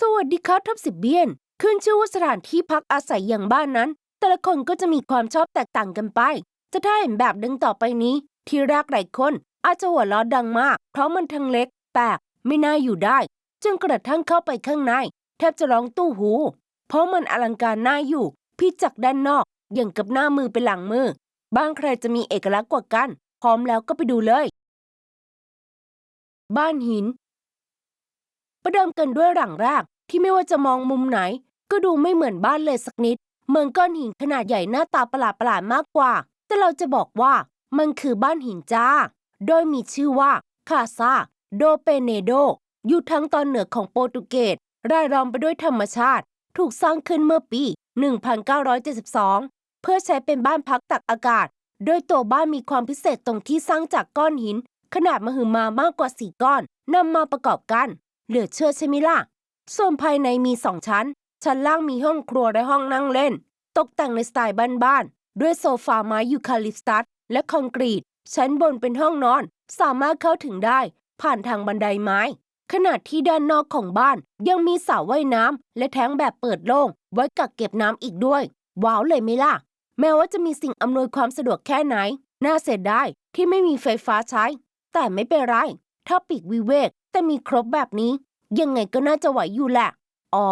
สวัสดีครับทับสิบเบี้ยน ขึ้นชื่อว่าสถานที่พักอาศัยอย่างบ้านนั้น แต่ละคนก็จะมีความชอบแตกต่างกันไป จะได้เห็นแบบดังต่อไปนี้ ที่แรกหลายคนอาจจะหัวเราะดังมาก เพราะมันทั้งเล็ก แปลก ไม่น่าอยู่ได้ จนกระทั่งเข้าไปข้างใน แทบจะร้องตู้หู เพราะมันอลังการน่าอยู่พี่จากด้านนอก อย่างกับหน้ามือเป็นหลังมือ บ้างใครจะมีเอกลักษณ์กว่ากัน พร้อมแล้วก็ไปดูเลย บ้านหิน ประเดิมกันด้วยหลังแรกที่ไม่ว่าจะมองมุมไหน ก็ดูไม่เหมือนบ้านเลยสักนิดเหมือนก้อนหินขนาดใหญ่หน้าตาประหลาดประหลาดๆมากกว่า แต่เราจะบอกว่ามันคือบ้านหินจ้า โดยมีชื่อว่าคาซาโดเปเนโด อยู่ทางตอนเหนือของโปรตุเกสรายล้อมไปด้วยธรรมชาติ ถูกสร้างขึ้นเมื่อปี 1972 เพื่อใช้เป็นบ้านพักตักอากาศ โดยตัวบ้านมีความพิเศษตรงที่สร้างจากก้อนหิน ขนาดมหึมามากกว่า 4 ก้อนนำมาประกอบกัน เหลือเชื่อใช่ไหมล่ะส่วนภายในมีสองชั้น ชั้นล่างมีห้องครัวและห้องนั่งเล่น ตกแต่งในสไตล์บ้านๆ ด้วยโซฟาไม้ยูคาลิปตัสและคอนกรีต ชั้นบนเป็นห้องนอน สามารถเข้าถึงได้ ผ่านทางบันไดไม้ขณะที่ด้านนอกของบ้านยังมีสระว่ายน้ำและแท้งแบบเปิดโล่ง ไว้กักเก็บน้ำอีกด้วย ว้าวเลยไหมล่ะ แม้ว่าจะมีสิ่งอำนวยความสะดวกแค่ไหน น่าเสียดายที่ไม่มีไฟฟ้าใช้ แต่ไม่เป็นไร ถ้าปีกวิเวก แต่มีครบแบบนี้ ยังไงก็น่าจะไหวอยู่แหละ อ๋อ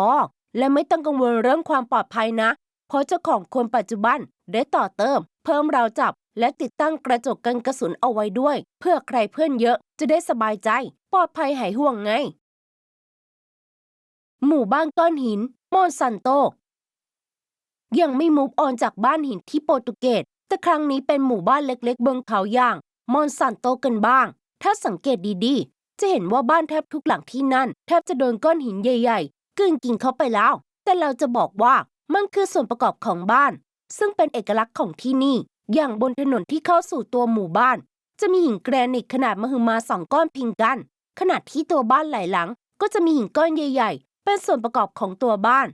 และไม่ต้องกังวลเรื่องความปลอดภัยนะ เพราะเจ้าของคนปัจจุบันได้ต่อเติม เพิ่มราวจับ และติดตั้งกระจกกันกระสุนเอาไว้ด้วย เพื่อใครเพื่อนเยอะจะได้สบายใจ ปลอดภัยหายห่วงไง หมู่บ้านก้อนหินมอนซันโต ยังไม่มูฟออนจากบ้านหินที่โปรตุเกสแต่ครั้งนี้เป็นหมู่บ้านเล็กๆบนเขาย่าง มอนซันโตกันบ้าง ถ้าสังเกตดีๆ จะเห็นว่าบ้านแทบทุกหลังที่นั่น แทบจะโดนก้อนหินใหญ่ๆกลืนกินเข้าไปแล้ว แต่เราจะบอกว่ามันคือส่วนประกอบของบ้าน ซึ่งเป็นเอกลักษณ์ของที่นี่ อย่างบนถนนที่เข้าสู่ตัวหมู่บ้าน จะมีหินแกรนิตขนาดมหึมาสองก้อนพิงกันขณะที่ตัวบ้านหลายหลัง ก็จะมีหินก้อนใหญ่ ๆ เป็นส่วนประกอบของตัวบ้าน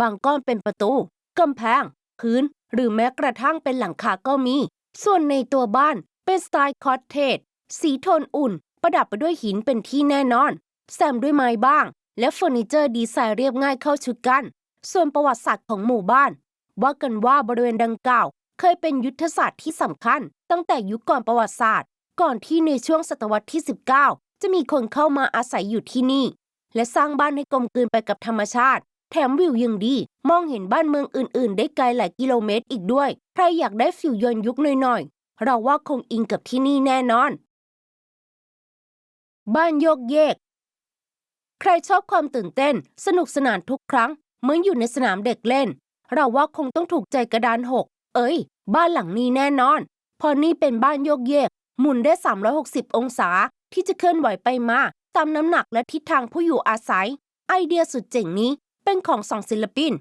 บางก้อนเป็นประตูกำแพงพื้น หรือแม้กระทั่งเป็นหลังคาก็มี ส่วนในตัวบ้านเป็นสไตล์คอตเทจสีโทนอุ่น ประดับไปด้วยหินเป็นที่แน่นอน แซมด้วยไม้บ้าง และเฟอร์นิเจอร์ดีไซน์เรียบง่ายเข้าชุดกัน ส่วนประวัติศาสตร์ของหมู่บ้าน ว่ากันว่าบริเวณดังกล่าว เคยเป็นยุทธศาสตร์ที่สำคัญ ตั้งแต่ยุคก่อนประวัติศาสตร์ ก่อนที่ในช่วงศตวรรษที่ 19 จะมีคนเข้ามาอาศัยอยู่ที่นี่ และสร้างบ้านให้กลมกลืนไปกับธรรมชาติ แถมวิวยังดี มองเห็นบ้านเมืองอื่น ๆ ได้ไกลหลายกิโลเมตรอีกด้วย ใครอยากได้ฟิวยนยุคหน่อยๆเราว่าคงอิงกับที่นี่แน่นอน บ้านโยกเยก ใครชอบความตื่นเต้น สนุกสนานทุกครั้ง เหมือนอยู่ในสนามเด็กเล่น เราว่าคงต้องถูกใจกระดานหก เอ้ย บ้านหลังนี้แน่นอนเพอนี่เป็นบ้านโยกเยก หมุนได้ 360 องศาที่จะเคลื่อนไหวไปมาตามน้ำหนักและทิศทางผู้อยู่อาศัย ไอเดียสุดเจ๋งนี้เป็นของสองศิลปิน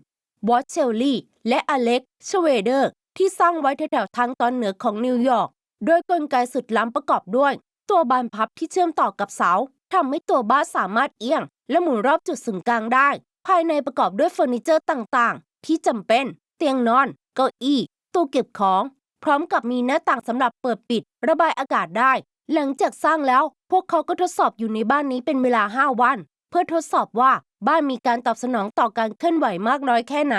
วอตเชลลี่และอเล็กชเวเดอร์ ที่สร้างไว้แถวๆทางตอนเหนือของนิวยอร์กโดยกลไกสุดล้ำประกอบด้วย ตัวบานพับที่เชื่อมต่อกับเสาทำให้ตัวบ้านสามารถเอียง และหมุนรอบจุดศูนย์กลางได้ ภายในประกอบด้วยเฟอร์นิเจอร์ต่างๆ ที่จำเป็น เตียงนอน เก้าอี้ ตู้เก็บของ พร้อมกับมีหน้าต่างสำหรับเปิดปิด ระบายอากาศได้ หลังจากสร้างแล้ว พวกเขาก็ทดสอบอยู่ในบ้านนี้เป็นเวลา 5 วัน เพื่อทดสอบว่าบ้านมีการตอบสนองต่อการเคลื่อนไหวมากน้อยแค่ไหน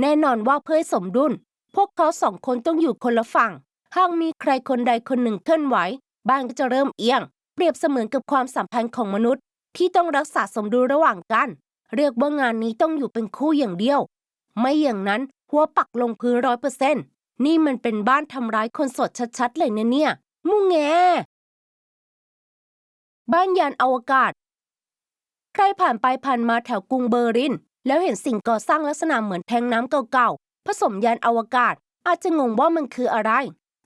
แน่นอนว่าเพื่อสมดุล พวกเขาสองคนต้องอยู่คนละฝั่ง หากมีใครคนใดคนหนึ่งเคลื่อนไหว บ้านก็จะเริ่มเอียง เปรียบเสมือนกับความสัมพันธ์ของมนุษย์ ที่ต้องรักษาสมดุลระหว่างกัน เรียกว่างานนี้ต้องอยู่เป็นคู่อย่างเดียว ไม่อย่างนั้นหัวปักลงพื้นร้อยเปอร์เซ็นต์นี่มันเป็นบ้านทำร้ายคนสดชัดๆเลยนะเนี่ย มุ่งแงบ้านยานอวกาศ ใครผ่านไปผ่านมาแถวกรุงเบอร์ลิน แล้วเห็นสิ่งก่อสร้างลักษณะเหมือนแทงน้ำเก่าๆ ผสมยานอวกาศ อาจจะงงว่ามันคืออะไร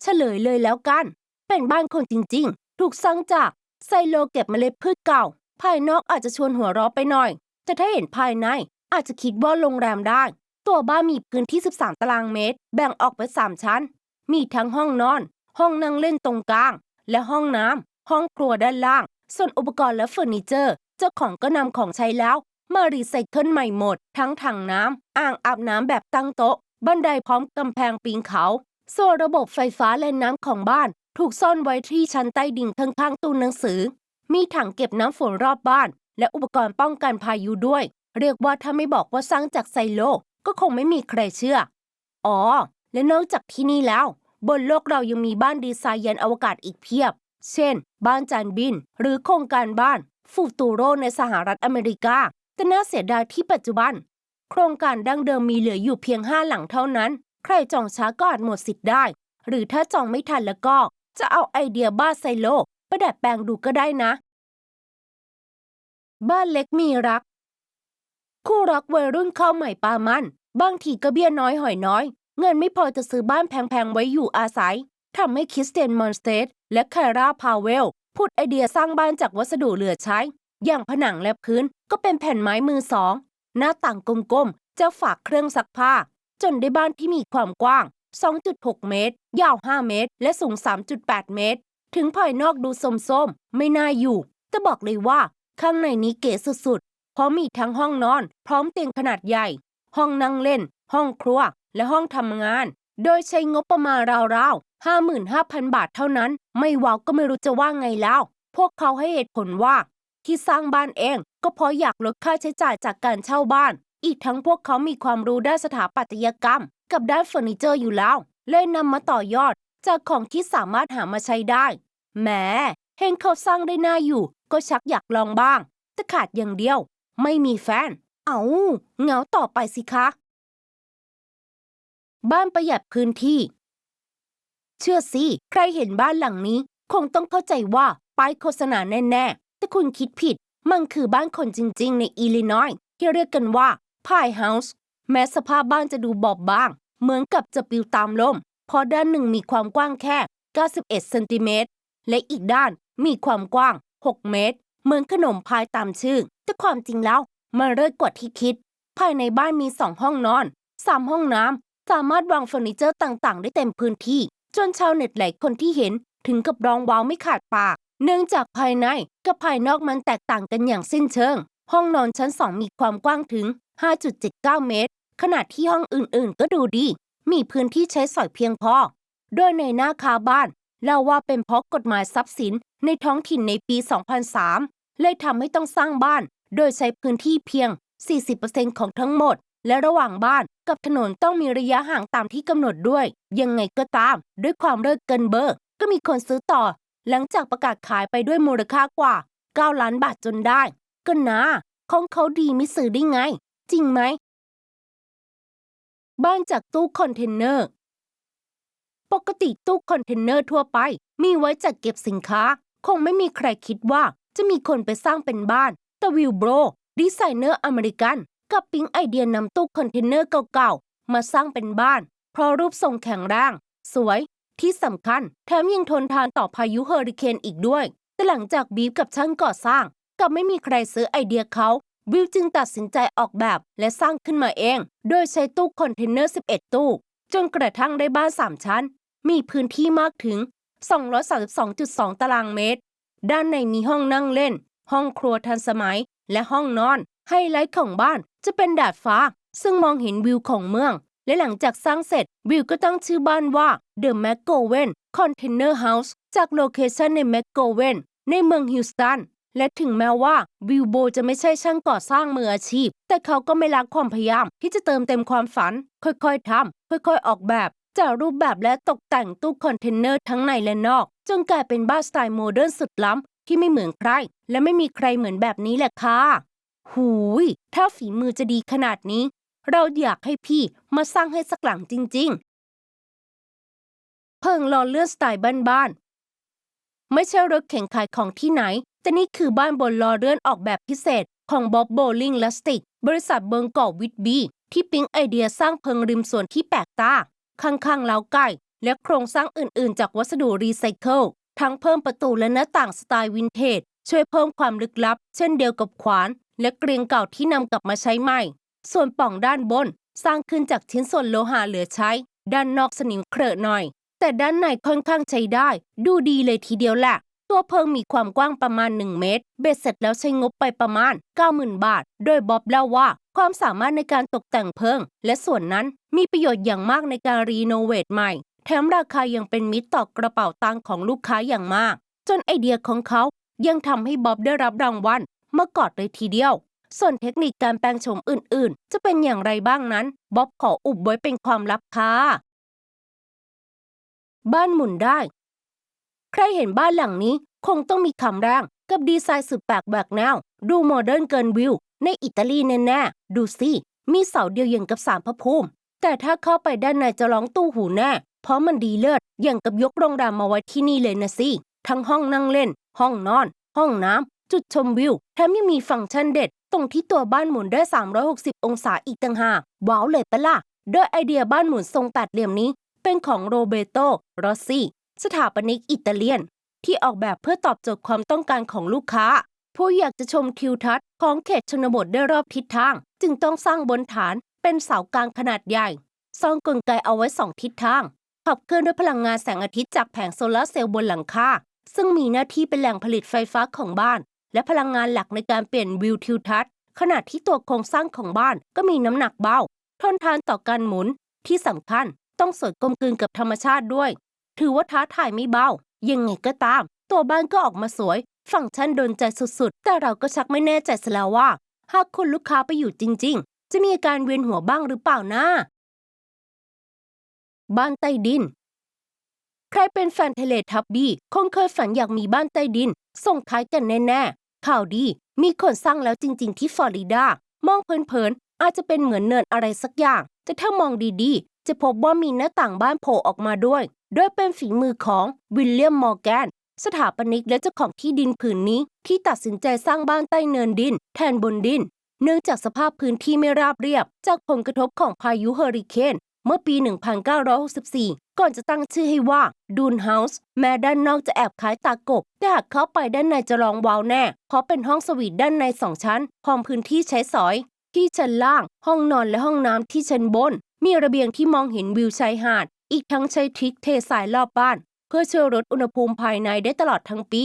เฉลยเลยแล้วกัน เป็นบ้านคนจริงๆ ถูกสร้างจากไซโลเก็บเมล็ดพืชเก่า ภายนอกอาจจะชวนหัวเราะไปหน่อย แต่ถ้าเห็นภายในอาจจะคิดว่าโรงแรมได้ ตัวบ้านมีพื้นที่ 13 ตารางเมตร แบ่งออกเป็น3ชั้น มีทั้งห้องนอน ห้องนั่งเล่นตรงกลาง และห้องน้ำห้องครัวด้านล่าง ส่วนอุปกรณ์และเฟอร์นิเจอร์ เจ้าของก็นำของใช้แล้ว มารีไซเคิลใหม่หมด ทั้งถังน้ำอ่างอาบน้ำแบบตั้งโต๊ะ บันไดพร้อมกำแพงปีนเขาส่วนระบบไฟฟ้าและน้ำของบ้าน ถูกซ่อนไว้ที่ชั้นใต้ดินข้างๆตู้หนังสือ มีถังเก็บน้ำฝนรอบบ้าน และอุปกรณ์ป้องกันพายุด้วย เรียกว่าถ้าไม่บอกว่าสร้างจากไซโล ก็คงไม่มีใครเชื่อ อ๋อ และนอกจากที่นี่แล้ว บนโลกเรายังมีบ้านดีไซน์ยานอวกาศอีกเพียบ เช่น บ้านจานบิน หรือโครงการบ้าน ฟูตูโรในสหรัฐอเมริกา แต่น่าเสียดายที่ปัจจุบัน โครงการดั้งเดิมมีเหลืออยู่เพียงห้าหลังเท่านั้น ใครจองช้าก็อาจหมดสิทธิ์ได้ หรือถ้าจองไม่ทันแล้วก็ จะเอาไอเดียบ้านไซโลประดัดแปลงดูก็ได้นะ บ้านเล็กมีรัก คู่รักวัยรุ่นเข้าใหม่ปามัน บางทีก็เบี้ยน้อยหอยน้อย เงินไม่พอจะซื้อบ้านแพงๆไว้อยู่อาศัยทำให้คริสเตนมอนสเตดและแคราพาเวลพูดไอเดียสร้างบ้านจากวัสดุเหลือใช้ อย่างผนังและพื้นก็เป็นแผ่นไม้มือสอง หน้าต่างกลมๆจะฝากเครื่องซักผ้า จนได้บ้านที่มีความกว้าง 2.6 เมตร ยาว 5 เมตร และสูง 3.8 เมตร ถึงภายนอกดูส้มๆ ไม่น่าอยู่ แต่บอกเลยว่า ข้างในนี้เก๋สุดๆ เพราะมีทั้งห้องนอน พร้อมเตียงขนาดใหญ่ ห้องนั่งเล่น ห้องครัว และห้องทำงาน โดยใช้งบประมาณราวๆ 55,000 บาทเท่านั้น ไม่ว้าวก็ไม่รู้จะว่าไงแล้ว พวกเขาให้เหตุผลว่า ที่สร้างบ้านเอง ก็เพราะอยากลดค่าใช้จ่ายจากการเช่าบ้าน อีกทั้งพวกเขามีความรู้ด้านสถาปัตยกรรม กับด้านเฟอร์นิเจอร์อยู่แล้ว เลยนำมาต่อยอด จากของที่สามารถหามาใช้ได้แหมเห็นเขาสร้างได้น่าอยู่ ก็ชักอยากลองบ้าง แต่ขาดอย่างเดียว ไม่มีแฟน เอาเหงาต่อไปสิคะ บ้านประหยัดพื้นที่ เชื่อสิ ใครเห็นบ้านหลังนี้ คงต้องเข้าใจว่าป้ายโฆษณาแน่ๆ แต่คุณคิดผิด มันคือบ้านคนจริง ๆ ในอิลลินอยส์ที่เรียกกันว่าพายเฮาส์แม้สภาพบ้านจะดูบอบบาง เหมือนกับจะปลิวตามลม เพราะด้านหนึ่งมีความกว้างแค่ 91 เซนติเมตร และอีกด้านมีความกว้าง 6 เมตร เหมือนขนมพายตามชื่อ แต่ความจริงแล้วมันเลิศกว่าที่คิด ภายในบ้านมี 2 ห้องนอน 3 ห้องน้ำ สามารถวางเฟอร์นิเจอร์ต่างๆ ได้เต็มพื้นที่ จนชาวเน็ตหลายคนที่เห็นถึงกับร้องว้าวไม่ขาดปาก เนื่องจากภายในกับภายนอกมันแตกต่างกันอย่างสิ้นเชิง ห้องนอนชั้น 2 มีความกว้างถึง 5.79 เมตร ขณะที่ห้องอื่นๆ ก็ดูดี มีพื้นที่ใช้สอยเพียงพอ โดยในหน้าคาบ้านเล่าว่าเป็นเพราะกฎหมายทรัพย์สินในท้องถิ่นในปี 2003 เลยทำให้ต้องสร้างบ้าน โดยใช้พื้นที่เพียง 40%ของทั้งหมด และระหว่างบ้านกับถนนต้องมีระยะห่างตามที่กำหนดด้วย ยังไงก็ตาม ด้วยความเลิศเกินเบอร์ ก็มีคนซื้อต่อ หลังจากประกาศขายไปด้วยมูลค่ากว่า 9 ล้านบาทจนได้ ก็นะของเขาดีไม่ซื้อได้ไง จริงไหม บ้านจากตู้คอนเทนเนอร์ ปกติตู้คอนเทนเนอร์ทั่วไป มีไว้จัดเก็บสินค้า คงไม่มีใครคิดว่าจะมีคนไปสร้างเป็นบ้าน แต่วิลโบรดีไซเนอร์อเมริกัน กับปิ๊งไอเดียนำตู้คอนเทนเนอร์เก่าๆ มาสร้างเป็นบ้าน เพราะรูปทรงแข็งแรงสวยที่สำคัญ แถมยังทนทานต่อพายุเฮอริเคนอีกด้วย แต่หลังจากบีฟกับช่างก่อสร้างกับไม่มีใครซื้อไอเดียเขา วิลจึงตัดสินใจออกแบบและสร้างขึ้นมาเอง โดยใช้ตู้คอนเทนเนอร์ 11 ตู้ จนกระทั่งได้บ้าน 3 ชั้น มีพื้นที่มากถึง 232.2 ตารางเมตร ด้านในมีห้องนั่งเล่น ห้องครัวทันสมัย และห้องนอน ไฮไลท์ของบ้านจะเป็นดาดฟ้า ซึ่งมองเห็นวิวของเมือง และหลังจากสร้างเสร็จ วิวก็ตั้งชื่อบ้านว่า The McGowan Container House จากโลเคชันใน McGowan ในเมืองฮิวสตัน และถึงแม้ว่าวิวโบจะไม่ใช่ช่างก่อสร้างมืออาชีพ แต่เขาก็ไม่ละความพยายาม ที่จะเติมเต็มความฝัน ค่อยๆทำค่อยๆ ออกแบบ จากรูปแบบและตกแต่งตู้คอนเทนเนอร์ทั้งในและนอก จนกลายเป็นบ้านสไตล์โมเดิร์นสุดล้ำ ที่ไม่เหมือนใคร และไม่มีใครเหมือนแบบนี้แหละค่ะ หูย ถ้าฝีมือจะดีขนาดนี้ เราอยากให้พี่มาสร้างให้สักหลังจริง ๆ เพิงรอเลื่อนสไตล์บ้านๆไม่ใช่รถแข่งขายของที่ไหน แต่นี่คือบ้านบนล้อเลื่อนออกแบบพิเศษ ของบ๊อบโบลิงและสติก บริษัทเบิงกอกวิทบีที่ปิ๊งไอเดียสร้างเพิงริมส่วนที่แปลกตา ข้างๆเล้าไก่ และโครงสร้างอื่นๆ จากวัสดุรีไซเคิล ทั้งเพิ่มประตูและหน้าต่างสไตล์วินเทจ ช่วยเพิ่มความลึกลับ เช่นเดียวกับขวาน และเกรียงเก่าที่นำกลับมาใช้ใหม่ ส่วนป่องด้านบน สร้างขึ้นจากชิ้นส่วนโลหะเหลือใช้ ด้านนอกสนิมเครอะหน่อย แต่ด้านในค่อนข้างใช้ได้ ดูดีเลยทีเดียวแหละ ตัวเพิงมีความกว้างประมาณ 1 เมตร เบ็ดเสร็จแล้วใช้งบไปประมาณ 90,000 บาท โดยบ๊อบเล่าว่าความสามารถในการตกแต่งเพิง และส่วนนั้นมีประโยชน์อย่างมากในการรีโนเวทใหม่ แถมราคายังเป็นมิตรต่อกระเป๋าตังของลูกค้าอย่างมาก จนไอเดียของเขายังทำให้บ๊อบได้รับรางวัลมากอดเลยทีเดียว ส่วนเทคนิคการแปลงโฉมอื่นๆ จะเป็นอย่างไรบ้างนั้นบ๊อบขออุบไว้เป็นความลับค่ะบ้านหมุนได้ ใครเห็นบ้านหลังนี้คงต้องมีคำแรงกับดีไซน์สุดแปลกแหวกแนว ดูโมเดิร์นเกินวิว ในอิตาลีแน่ๆ ดูสิ มีเสาเดียวอย่างกับสารพระภูมิ แต่ถ้าเข้าไปด้านในจะร้องตู้หูแน่ เพราะมันดีเลิศอย่างกับยกโรงแรมมาไว้ที่นี่เลยนะสิ ทั้งห้องนั่งเล่น ห้องนอน ห้องน้ำ จุดชมวิว แถมยังมีฟังก์ชันเด็ด ตรงที่ตัวบ้านหมุนได้ 360 องศาอีกต่างหากว้าวเลยปะล่ะโดยไอเดียบ้านหมุนทรงแปดเหลี่ยมนี้ เป็นของโรเบโตรอซี่ สถาปนิกอิตาเลียน ที่ออกแบบเพื่อตอบโจทย์ความต้องการของลูกค้า ผู้อยากจะชมทิวทัศน์ของเขตชนบทได้รอบทิศทาง จึงต้องสร้างบนฐานเป็นเสากลางขนาดใหญ่ซ่องกลไกเอาไว้สองทิศทางขับเคลื่อนด้วยพลังงานแสงอาทิตย์จากแผงโซลาร์เซลล์บนหลังคาซึ่งมีหน้าที่เป็นแหล่งผลิตไฟฟ้าของบ้าน และพลังงานหลักในการเปลี่ยนวิวทิวทัศน์ขณะที่ตัวโครงสร้างของบ้านก็มีน้ำหนักเบาทนทานต่อการหมุนที่สำคัญต้องสวยกลมกลืนกับธรรมชาติด้วย ถือว่าท้าทายไม่เบา ยังไงก็ตาม ตัวบ้านก็ออกมาสวย ฟังก์ชันโดนใจสุดๆ แต่เราก็ชักไม่แน่ใจซะแล้วว่า หากคุณลูกค้าไปอยู่จริง ๆ จะมีอาการเวียนหัวบ้างหรือเปล่านะบ้านใต้ดิน ใครเป็นแฟนเทเลทับบี้คงเคยฝันอยากมีบ้านใต้ดิน ส่งท้ายกันแน่ๆ ข่าวดี มีคนสร้างแล้วจริง ๆ ที่ฟลอริดา มองเพลินๆ อาจจะเป็นเหมือนเนินอะไรสักอย่าง แต่ถ้ามองดีๆ จะพบว่ามีหน้าต่างบ้านโผล่ออกมาด้วย โดยเป็นฝีมือของวิลเลียมมอร์แกนสถาปนิกและเจ้าของที่ดินผืนนี้ที่ตัดสินใจสร้างบ้านใต้เนินดิน แทนบนดิน เนื่องจากสภาพพื้นที่ไม่ราบเรียบ จากผลกระทบของพายุเฮอริเคนเมื่อปี 1964 ก่อนจะตั้งชื่อให้ว่าดูนเฮาส์แม้ด้านนอกจะแอบคล้ายตากบ แต่หากเข้าไปด้านในจะรองว้าวแน่ เพราะเป็นห้องสวีทด้านในสองชั้น พร้อมพื้นที่ใช้สอย ที่ชั้นล่าง ห้องนอนและห้องน้ำที่ชั้นบน มีระเบียงที่มองเห็นวิวชายหาด อีกทั้งใช้ทริกเทสายรอบบ้าน เพื่อช่วยลดอุณหภูมิภายในได้ตลอดทั้งปี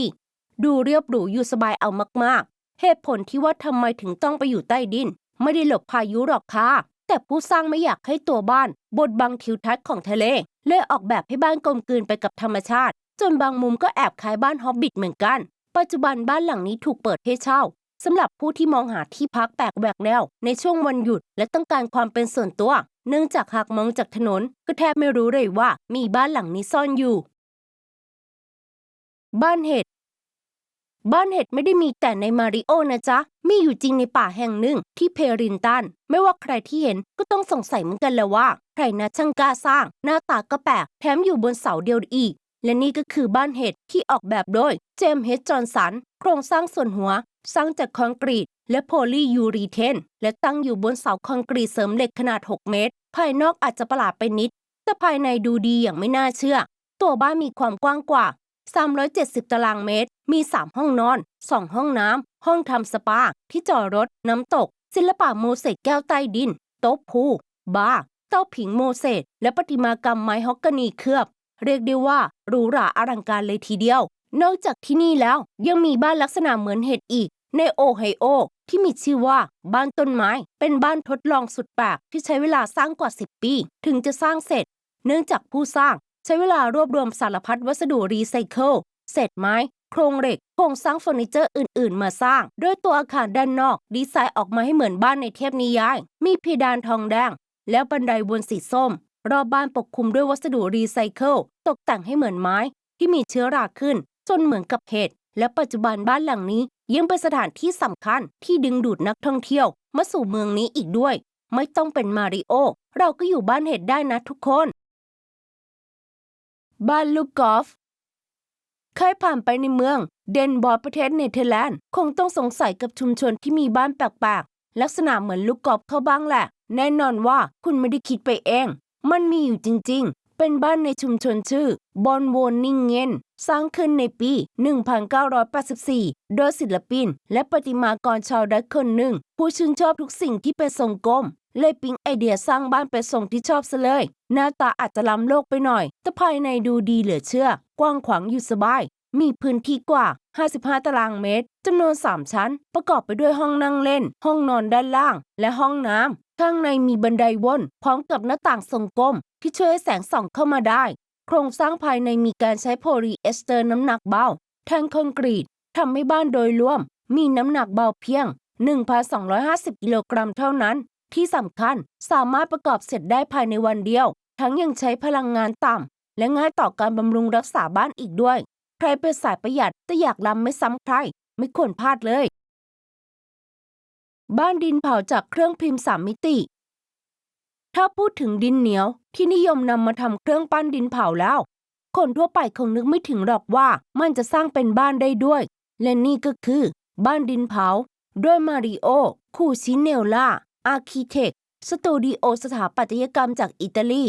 ดูเรียบหรูอยู่สบายเอามากๆ เหตุผลที่ว่าทำไมถึงต้องไปอยู่ใต้ดิน ไม่ได้หลบพายุหรอกค่ะแต่ผู้สร้างไม่อยากให้ตัวบ้านบดบังทิวทัศน์ของทะเลเลยออกแบบให้บ้านกลมกลืนไปกับธรรมชาติ จนบางมุมก็แอบคล้ายบ้านฮอบบิทเหมือนกัน ปัจจุบันบ้านหลังนี้ถูกเปิดให้เช่าสำหรับผู้ที่มองหาที่พักแปลกแหวกแนวในช่วงวันหยุด และต้องการความเป็นส่วนตัว เนื่องจากหากมองจากถนนก็แทบไม่รู้เลยว่ามีบ้านหลังนี้ซ่อนอยู่ บ้านเห็ด บ้านเห็ดไม่ได้มีแต่ในมาริโอนะจ๊ะ มีอยู่จริงในป่าแห่งหนึ่งที่เพรินตัน ไม่ว่าใครที่เห็นก็ต้องสงสัยเหมือนกันเลยว่า ใครนะช่างกล้าสร้าง หน้าตาก็แปลกแถมอยู่บนเสาเดียวอีก และนี่ก็คือบ้านเห็ดที่ออกแบบโดยเจมส์เฮดจอห์นสัน โครงสร้างส่วนหัว สร้างจากคอนกรีต และโพลียูรีเทน และตั้งอยู่บนเสาคอนกรีตเสริมเหล็กขนาด 6 เมตร ภายนอกอาจจะประหลาดไปนิด แต่ภายในดูดีอย่างไม่น่าเชื่อ ตัวบ้านมีความกว้างกว่า 370 ตารางเมตร มี 3 ห้องนอน 2 ห้องน้ำ ห้องทำสปา ที่จอดรถ น้ำตก ศิลปะโมเสกแก้วใต้ดิน โต๊ะพูบาร์เต้าผิงโมเสสและประติมากรรมไม้ฮอกกานีเคลือบ เรียกได้ว่าหรูหราอลังการเลยทีเดียว นอกจากที่นี่แล้วยังมีบ้านลักษณะเหมือนเห็ดอีก ในโอไฮโอ ที่มีชื่อว่าบ้านต้นไม้ เป็นบ้านทดลองสุดแปลกที่ใช้เวลาสร้างกว่า 10 ปี ถึงจะสร้างเสร็จ เนื่องจากผู้สร้างใช้เวลารวบรวมสารพัดวัสดุรีไซเคิลเศษไม้ โครงเหล็ก โครงสร้างเฟอร์นิเจอร์อื่น ๆ มาสร้าง โดยตัวอาคารด้านนอก ดีไซน์ออกมาให้เหมือนบ้านในเทพนิยาย มีเพดานทองแดง แล้วบันไดบนสีส้ม รอบบ้านปกคลุมด้วยวัสดุรีไซเคิลตกแต่งให้เหมือนไม้ ที่มีเชื้อราขึ้น จนเหมือนกับเห็ด และปัจจุบันบ้านหลังนี้ยังเป็นสถานที่สำคัญที่ดึงดูดนักท่องเที่ยวมาสู่เมืองนี้อีกด้วย ไม่ต้องเป็นมาริโอ เราก็อยู่บ้านเห็ดได้นะทุกคน บ้านลูกกอล์ฟเคยผ่านไปในเมือง เดนบอร์ประเทศเนเธอร์แลนด์ คงต้องสงสัยกับชุมชนที่มีบ้านแปลกๆ ลักษณะเหมือนลูกกอล์ฟเข้าบ้างแหละ แน่นอนว่าคุณไม่ได้คิดไปเอง มันมีอยู่จริงๆ เป็นบ้านในชุมชนชื่อบอนโวนิงเงน สร้างขึ้นในปี 1984 โดยศิลปิน และประติมากรชาวดัตคนหนึ่ง ผู้ชื่นชอบทุกสิ่งที่เป็นทรงกลม เลยปิ๊งไอเดียสร้างบ้านเป็นทรงที่ชอบซะเลย หน้าตาอาจจะล้ำโลกไปหน่อย แต่ภายในดูดีเหลือเชื่อ กว้างขวางอยู่สบาย มีพื้นที่กว่า 55 ตารางเมตร จำนวน 3 ชั้น ประกอบไปด้วยห้องนั่งเล่น ห้องนอนด้านล่าง และห้องน้ำข้างในมีบันไดวนพร้อมกับหน้าต่างทรงกลมที่ช่วยให้แสงส่องเข้ามาได้ โครงสร้างภายในมีการใช้โพลีเอสเตอร์น้ำหนักเบาแทนคอนกรีตทำให้บ้านโดยรวม มีน้ำหนักเบาเพียง 1,250 กิโลกรัมเท่านั้น ที่สำคัญสามารถประกอบเสร็จได้ภายในวันเดียว ทั้งยังใช้พลังงานต่ำ และง่ายต่อการบำรุงรักษาบ้านอีกด้วย ใครเป็นสายประหยัดจะอยากล้ำไม่ซ้ำใคร ไม่ควรพลาดเลย บ้านดินเผาจากเครื่องพิมพ์สามมิติ ถ้าพูดถึงดินเหนียวที่นิยมนำมาทำเครื่องปั้นดินเผาแล้ว คนทั่วไปคงนึกไม่ถึงหรอกว่ามันจะสร้างเป็นบ้านได้ด้วย และนี่ก็คือ บ้านดินเผา ด้วยมาริโอ คูชิเนลล่า อาร์คิเทค สตูดิโอสถาปัตยกรรมจากอิตาลี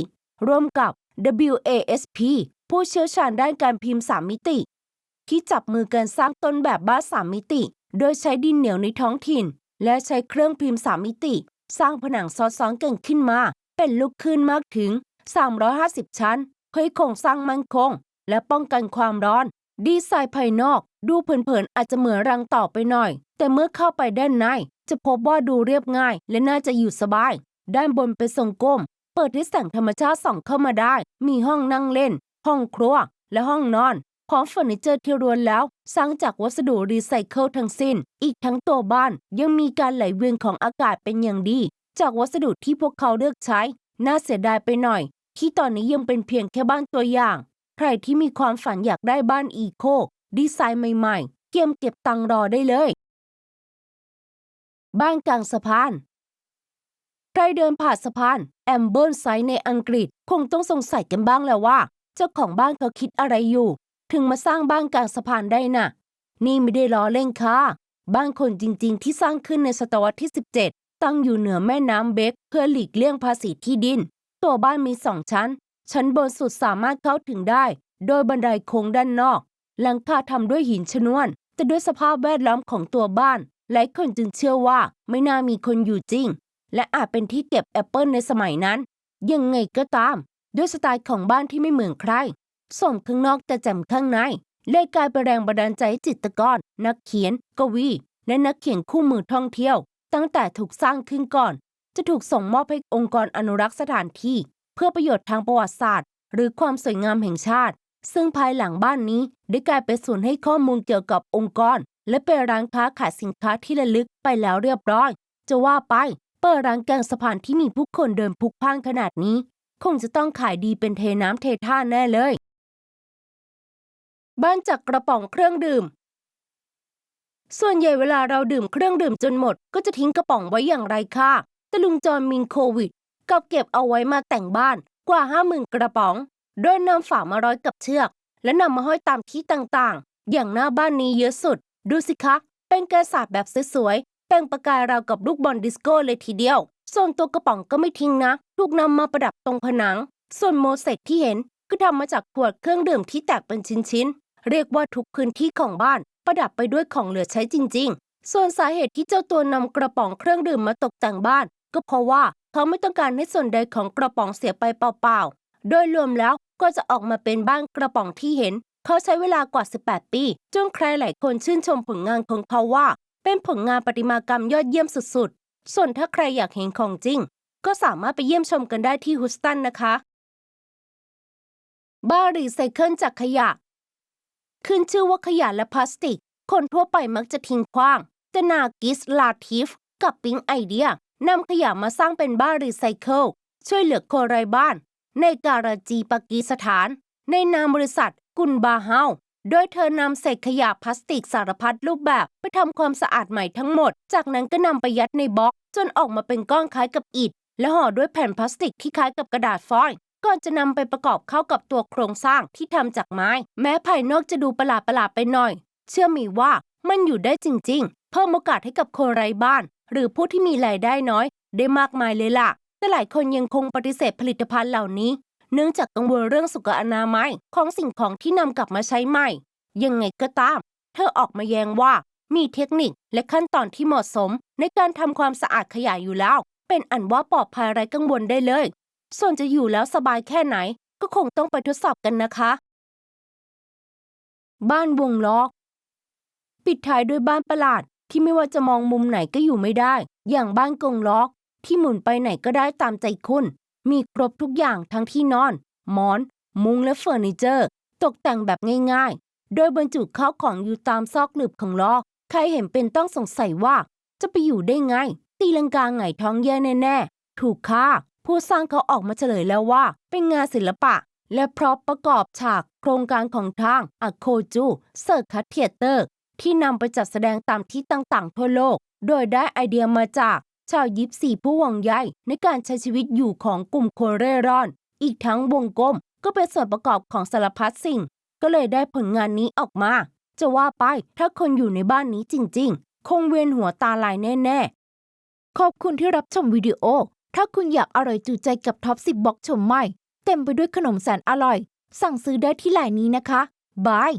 ร่วมกับ WASP ผู้เชี่ยวชาญด้านการพิมพ์สามมิติ ที่จับมือกันสร้างต้นแบบบ้านสามมิติ โดยใช้ดินเหนียวในท้องถิ่น และใช้เครื่องพิมพ์สามมิติ สร้างผนังซ้อนๆกันขึ้นมา เป็นลูกขึ้นมากถึง 350 ชั้น เพื่อโครงสร้างมั่นคง และป้องกันความร้อน ดีไซน์ภายนอก ดูเผินๆอาจจะเหมือนรังต่อไปหน่อย แต่เมื่อเข้าไปด้านใน จะพบว่าดูเรียบง่าย และน่าจะอยู่สบาย ด้านบนเป็นทรงกลม เปิดให้แสงธรรมชาติส่องเข้ามาได้ มีห้องนั่งเล่น ห้องครัว และห้องนอน พร้อมเฟอร์นิเจอร์ที่รวนแล้ว สร้างจากวัสดุรีไซเคิลทั้งสิ้น อีกทั้งตัวบ้านยังมีการไหลเวียนของอากาศเป็นอย่างดี จากวัสดุที่พวกเขาเลือกใช้ น่าเสียดายไปหน่อย ที่ตอนนี้ยังเป็นเพียงแค่บ้านตัวอย่าง ใครที่มีความฝันอยากได้บ้านอีโคดีไซน์ใหม่ๆ เตรียมเก็บตังรอได้เลย บ้านกลางสะพาน ใครเดินผ่านสะพานแอมเบิร์นไซด์ในอังกฤษ คงต้องสงสัยกันบ้างแล้วว่า เจ้าของบ้านเขาคิดอะไรอยู่ ถึงมาสร้างบ้านกลางสะพานได้น่ะ นี่ไม่ได้ล้อเล่นค่ะบ้านคนจริงๆ ที่สร้างขึ้นในศตวรรษที่ 17 ตั้งอยู่เหนือแม่น้ำเบคเพื่อหลีกเลี่ยงภาษีที่ดิน ตัวบ้านมีสองชั้น ชั้นบนสุดสามารถเข้าถึงได้ โดยบันไดโค้งด้านนอก หลังคาทำด้วยหินชนวน แต่ด้วยสภาพแวดล้อมของตัวบ้านหลายคนจึงเชื่อว่าไม่น่ามีคนอยู่จริง และอาจเป็นที่เก็บแอปเปิลในสมัยนั้น ยังไงก็ตาม ด้วยสไตล์ของบ้านที่ไม่เหมือนใคร สมข้างนอกแต่แจ่มข้างในเลยกลายเป็นแรงบันดาลใจให้จิตรกร นักเขียน กวี และนักเขียนคู่มือท่องเที่ยว ตั้งแต่ถูกสร้างขึ้นก่อน จะถูกส่งมอบให้องค์กรอนุรักษ์สถานที่ เพื่อประโยชน์ทางประวัติศาสตร์ หรือความสวยงามแห่งชาติ ซึ่งภายหลังบ้านนี้ได้กลายเป็นศูนย์ให้ข้อมูลเกี่ยวกับองค์กร และเป็นร้านค้าขายสินค้าที่ระลึกไปแล้วเรียบร้อย จะว่าไปเปิดร้านกลางสะพานที่มีผู้คนเดินพลุกพล่านขนาดนี้ คงจะต้องขายดีเป็นเทน้ำเทท่าแน่เลย บ้านจากกระป๋องเครื่องดื่ม ส่วนใหญ่เวลาเราดื่มเครื่องดื่มจนหมด ก็จะทิ้งกระป๋องไว้อย่างไรค่ะ แต่ลุงจอนมินโควิดกับเก็บเอาไว้มาแต่งบ้านกว่าห้าหมื่นกระป๋อง โดยนำฝามาร้อยกับเชือก และนำมาห้อยตามที่ต่างๆ อย่างหน้าบ้านนี้เยอะสุด ดูสิคะ เป็นกระสาบแบบสวยๆเป็นประกายราวกับลูกบอลดิสโก้เลยทีเดียว ส่วนตัวกระป๋องก็ไม่ทิ้งนะ ถูกนำมาประดับตรงผนัง ส่วนโมเสกที่เห็นก็ทำมาจากขวดเครื่องดื่มที่แตกเป็นชิ้นๆ เรียกว่าทุกพื้นที่ของบ้านประดับไปด้วยของเหลือใช้จริง ๆ ส่วนสาเหตุที่เจ้าตัวนำกระป๋องเครื่องดื่มมาตกแต่งบ้าน ก็เพราะว่าเขาไม่ต้องการให้ส่วนใดของกระป๋องเสียไปเปล่าๆ โดยรวมแล้วก็จะออกมาเป็นบ้านกระป๋องที่เห็น เขาใช้เวลากว่า 18 ปี จนใครหลายคนชื่นชมผลงานของเขาว่า เป็นผลงานประติมากรรมยอดเยี่ยมสุดๆ ส่วนถ้าใครอยากเห็นของจริง ก็สามารถไปเยี่ยมชมกันได้ที่ฮุสตันนะคะ บ้านรีไซเคิลจากขยะ ขึ้นชื่อว่าขยะและพลาสติก คนทั่วไปมักจะทิ้งขว้าง แต่นากิสลาทิฟ กับปิ๊งไอเดียนำขยะมาสร้างเป็นบ้านรีไซเคิลช่วยเหลือคนไร้บ้าน ในการาจีปากีสถาน ในนามบริษัทกุนบาเฮาโดยเธอนำเศษขยะพลาสติกสารพัดรูปแบบไปทำความสะอาดใหม่ทั้งหมด จากนั้นก็นำไปยัดในบล็อก จนออกมาเป็นก้อนคล้ายกับอิฐ และห่อด้วยแผ่นพลาสติกที่คล้ายกับกระดาษฟอยล์ ก่อนจะนำไปประกอบเข้ากับตัวโครงสร้างที่ทำจากไม้ แม้ภายนอกจะดูประหลาดประหลาดไปหน่อย เชื่อมีว่ามันอยู่ได้จริง ๆ เพิ่มโอกาสให้กับคนไร้บ้าน หรือผู้ที่มีรายได้น้อย ได้มากมายเลยล่ะ แต่หลายคนยังคงปฏิเสธผลิตภัณฑ์เหล่านี้ เนื่องจากกังวลเรื่องสุขอนามัยของสิ่งของที่นำกลับมาใช้ใหม่ ยังไงก็ตาม เธอออกมาแย้งว่ามีเทคนิคและขั้นตอนที่เหมาะสม ในการทำความสะอาดขยะอยู่แล้ว เป็นอันว่าปลอดภัยไร้กังวลได้เลย ส่วนจะอยู่แล้วสบายแค่ไหนก็คงต้องไปทดสอบกันนะคะ บ้านวงล้อก ปิดท้ายด้วยบ้านประหลาดที่ไม่ว่าจะมองมุมไหนก็อยู่ไม่ได้ อย่างบ้านกงล้อก ที่หมุนไปไหนก็ได้ตามใจคุณ มีครบทุกอย่างทั้งที่นอน หมอน มุ้งและเฟอร์นิเจอร์ ตกแต่งแบบง่ายๆ โดยบรรจุข้าวของอยู่ตามซอกหลืบของล้อก ใครเห็นเป็นต้องสงสัยว่า จะไปอยู่ได้ไง ตีลังกาไงท้องแย่แน่ๆ ถูกค่ะ ผู้สร้างเขาออกมาเฉลยแล้วว่า เป็นงานศิลปะ และพร็อพประกอบฉากโครงการของทางอโคจูเซอร์คัตเทเตอร์ ที่นำไปจัดแสดงตามที่ต่างๆ ทั่วโลก โดยได้ไอเดียมาจากชาวยิปซีผู้หวังใยในการใช้ชีวิตอยู่ของกลุ่มคนเร่ร่อน อีกทั้งวงกลมก็เป็นส่วนประกอบของสารพัดสิ่ง ก็เลยได้ผลงานนี้ออกมา จะว่าไปถ้าคนอยู่ในบ้านนี้จริง ๆ คงเวียนหัวตาลายแน่ ๆ ขอบคุณที่รับชมวิดีโอ ถ้าคุณอยากอร่อยจูใจกับท็อป10บล็อกชมใหม่ เต็มไปด้วยขนมแสนอร่อย สั่งซื้อได้ที่ไลน์นี้นะคะบาย